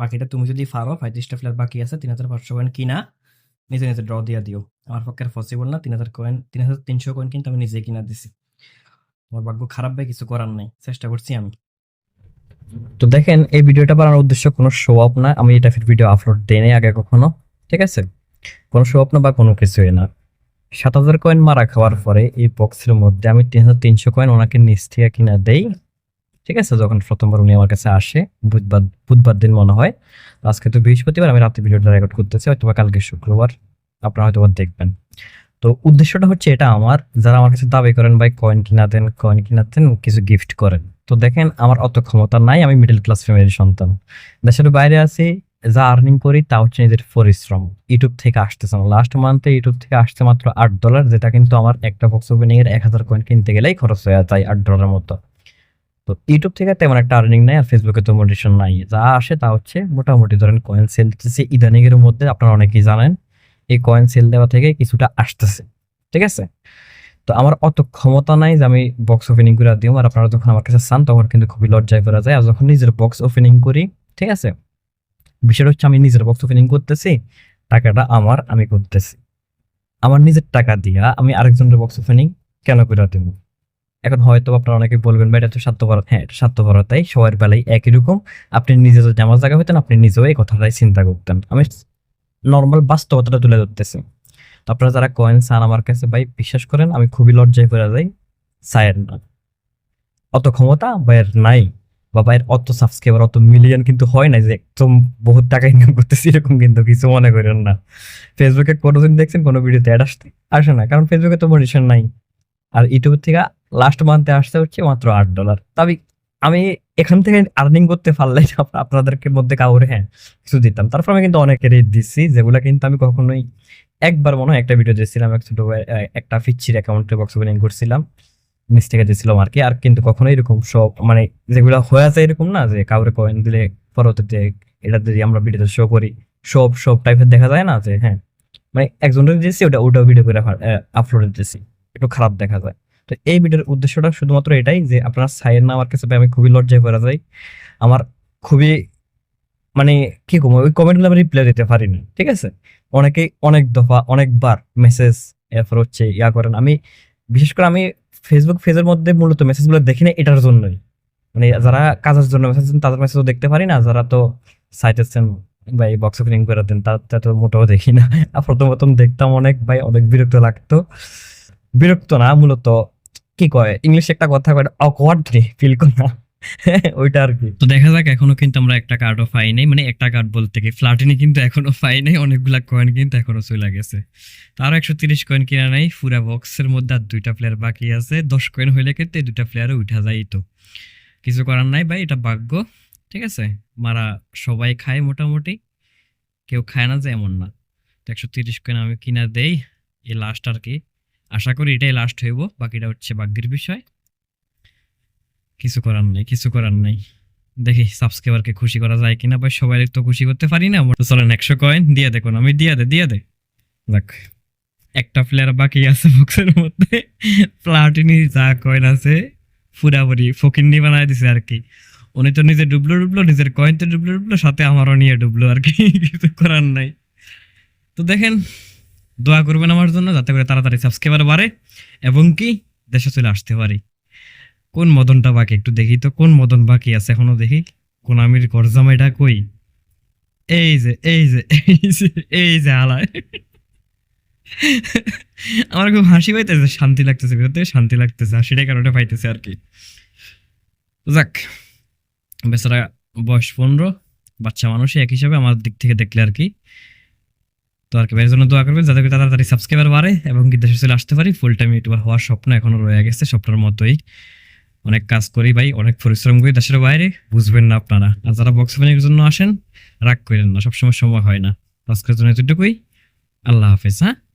বাকিটা তুমি যদি পারো, পঁয়ত্রিশটা ফ্ল্যাট বাকি আছে, তিন হাজার পাঁচশো কয়েন কিনা, নিজে নিজে ড্র দিয়ে দিও। আমার পক্ষে পসিবল না, তিন হাজার কয়েন তিন হাজার তিনশো কয়েন কিন্তু আমি নিজে কিনা দিছি। আমার ভাগ্য খারাপ ভাই, কিছু করার নাই, চেষ্টা করছি আমি। তো দেখেন, এই ভিডিওটা বানানোর উদ্দেশ্য কোনো শো আপ না, আমি এটা ফির ভিডিও আপলোড দেই আগে কখনো, ঠিক আছে? কোনো শো আপ না বা কোনো কিছুই না। সাত হাজার কয়েন মারা খাওয়ার পরে এই বক্সের মধ্যে আমি তিন হাজার তিনশো কয়েন ওনাকে নিচ থেকে কিনা দেই। ঠিক আছে? যখন প্রথমবার উনি আমার কাছে আসে, বুধবার বুধবার দিন মনে হয়। আজকে তো বৃহস্পতিবার, আমি রাতে ভিডিওটা রেকর্ড করতেছি হয়তো কালকে শুক্রবার। আপনারা হয়তো দেখবেন। তো উদ্দেশ্যটা হচ্ছে এটা আমার, যারা আমার কাছে দাবি করেন, ভাই কয়েন কিনা দেন কয়েন কিনা দেন, কিছু গিফট করেন। তো দেখেন, আমার অত ক্ষমতা নাই, আমি মিডল ক্লাস ফ্যামিলির সন্তান। দেশের বাইরে আছি, যা আর্নিং করি, তা হচ্ছে নিজের পরিশ্রম। ইউটিউব থেকে আসতেছে না লাস্ট মান্থে ইউটিউব থেকে আসছে মাত্র আট ডলার যেটা কিন্তু আমার একটা বক্স ওপেনিং এর এক হাজার কয়েন কিনতে গেলেই খরচ হয়ে যায় আট ডলারের মতো। তো ইউটিউব থেকে তেমন একটা আর্নিং নাই আর ফেসবুকে তো মোটিভেশন নাই। যা আসে তা হচ্ছে মোটামুটি ধরেন কয়েন সেল ইদানিং এর মধ্যে আপনারা অনেকেই জানেন, এই কয়েন সেল দেওয়া থেকে কিছুটা আসতেছে। ঠিক আছে? তো আমার অত ক্ষমতা নাই যে আমি বক্স ওপেনিং করে দিই আর আপনারা যখন আমার কাছে চান, তখন কিন্তু খুবই লজ্জায় করা যায়। আর যখন নিজের বক্স ওপেনিং করি, ঠিক আছে? বিষয়টা হচ্ছে আমি নিজের বক্স ওপেনিং করতেছি, টাকাটা আমার, আমি করতেছি। আমার নিজের টাকা দিয়া আমি আরেকজনের বক্স ওপেনিং কেন করে দেব? এখন হয়তো আপনারা অনেকে বলবেন, ভাই, এটা তো স্বার্থপরতা হ্যাঁ এটা স্বার্থপরতাই সবার বেলায় একই রকম। আপনি নিজে যদি আমার জায়গা হইতেন, আপনি নিজেও এই কথাটাই চিন্তা করতেন। আমি নর্মাল বাস্তবতাটা তুলে ধরতেছি। তো আপনারা যারা কয়েন চান আমার কাছে, ভাই, বিশ্বাস করেন, আমি খুবই লজ্জায় পড়ে যাই চায়ের না। অত ক্ষমতা ভাইয়ের নাই বা ভাইয়ের অত সাবস্ক্রাইবার অত মিলিয়ন কিন্তু হয় না যে একদম বহুত টাকা ইনকাম করতেছি, এরকম কিন্তু কিছু মনে করেন না। ফেসবুকে কোনোদিন দেখছেন কোনো ভিডিওতে অ্যাড আসতে আসে না, কারণ ফেসবুকে তো মোটিভেশন নাই। আর ইউটিউব থেকে লাস্ট মান্থে আসতে হচ্ছে মাত্র আট ডলার তবে আমি এখান থেকে আর্নিং করতে পারলে আপ- আপনাদেরকে মধ্যে কাউরে হ্যাঁ কিছু দিতাম। তারপর আমি কিন্তু অনেকের দিচ্ছি যেগুলো কিন্তু আমি কখনোই একবার মনে হয় একটা ভিডিও দিয়েছিলাম, এক ছোট একটা ফিচ্ছির অ্যাকাউন্টে বক্স ওপেনিং করছিলাম। নিচ থেকে দিয়েছিলাম আর কি। আর কিন্তু কখনো এরকম সব মানে যেগুলো হয়ে আছে এরকম না, যে কাউরে কয়েন দিলে পরবর্তীতে এটা যদি আমরা ভিডিওতে শো করি, সব সব টাইপের দেখা যায় না যে হ্যাঁ মানে একজনের দিয়েছি, ওটা, ওটাও ভিডিও করে আপলোড দিয়েছি। একটু খারাপ দেখা যায়। তো এই ভিডিওর উদ্দেশ্যটা শুধুমাত্র এটাই যে আপনার সাইয়ের না আমার কাছে আমি খুবই লজ্জায় করা যায় আমার খুবই মানে কি কম, ওই কমেন্টগুলো আমি রিপ্লাই দিতে পারিনি, ঠিক আছে? অনেকে অনেক দফা, অনেকবার মেসেজ এরপর হচ্ছে ইয়া করেন। আমি বিশেষ করে আমি ফেসবুক পেজের মধ্যে মূলত মেসেজগুলো দেখি না এটার জন্যই। মানে যারা কাজের জন্য মেসেজ তাদের মেসেজও দেখতে পারি না, যারা তো সাইটেছেন ভাই বক্স ওপেনিং করে দেন, তা তো মোটেও দেখি না। প্রথম প্রথম দেখতাম অনেক, ভাই অনেক বিরক্ত লাগতো। বিরক্ত না, মূলত কি কয়? ইংলিশে একটা কথা কয় অকওয়ার্ড ফিল করা ওইটা আর কি। তো দেখা যাক, এখনও কিন্তু আমরা একটা কার্ডও পাই নাই। মানে একটা কার্ড বলতে কি ফ্লাটিনি কিন্তু এখনও পাই নাই, অনেকগুলা কয়েন কিন্তু এখনও চলে গেছে। তারও একশো তিরিশ কয়েন কিনা নাই, পুরা বক্সের মধ্যে আর দুইটা প্লেয়ার বাকি আছে। দশ কয়েন হইলে কিন্তু এই দুইটা প্লেয়ারও উঠা যায় তো। কিছু করার নাই ভাই, এটা ভাগ্য, ঠিক আছে? মারা সবাই খায় মোটামুটি, কেউ খায় না যে এমন না। তো একশো তিরিশ কয়েন আমি কিনা দেই, এই লাস্ট আর কি। আশা করি এটাই লাস্ট হইব, বাকিটা হচ্ছে ভাগ্যের বিষয়। কিছু করার নেই, কিছু করার নেই। দেখি সাবস্ক্রাইবারকে খুশি করা যায় কিনা, ভাই সবাই তো খুশি করতে পারি না চলেন একশো কয়েন দিয়ে দেখুন, আমি দিয়ে দিয়ে দেখ একটা প্লেয়ার বাকি আছে বক্সের মধ্যে। প্লাটিনি যা কয়েন আছে, পুরাপুরি ফকিন্নি বানায় দিছে আর কি। উনি তো নিজে ডুবলো ডুবলো, নিজের কয়েন তো ডুবলো ডুবলো, সাথে আমারও নিয়ে ডুবলো আর কি, কিছু করার নাই। তো দেখেন দোয়া করবেন আমার জন্য যাতে করে তাড়াতাড়ি সাবস্ক্রাইবার বাড়ে এবং কি দেশে চলে আসতে পারি। কোন মদনটা বাকি একটু দেখি তো, কোন মদন বাকি আছে এখনও দেখি? কোন আমির গরজামাইটা কই? এই যে এই যে এই যে আলায় আমার খুব হাসি পাইতেছে, শান্তি লাগতেছে, ভিতর শান্তি লাগতেছে আর সেটাই কারণে পাইতেছে আর কি। যাক, বেচারা বয়স পনেরো, বাচ্চা মানুষ এক হিসাবে আমার দিক থেকে দেখলে আর কি। তো আর কি এর জন্য দোয়া করবেন, যাতে তাড়াতাড়ি সাবস্ক্রাইবার বাড়ে এবং কি দেশে চলে আসতে পারি। ফুল টাইম ইউটিউবার হওয়ার স্বপ্ন এখনও রয়ে গেছে, স্বপ্নের মতোই। অনেক কাজ করি ভাই, অনেক পরিশ্রম করি দেশের বাইরে, বুঝবেন না আপনারা। আর যারা বক্স অফিসের জন্য আসেন, রাগ করেন না, সবসময় সময় হয় না। আজকের জন্য এতটুকুই। আল্লাহ হাফেজ হ্যাঁ?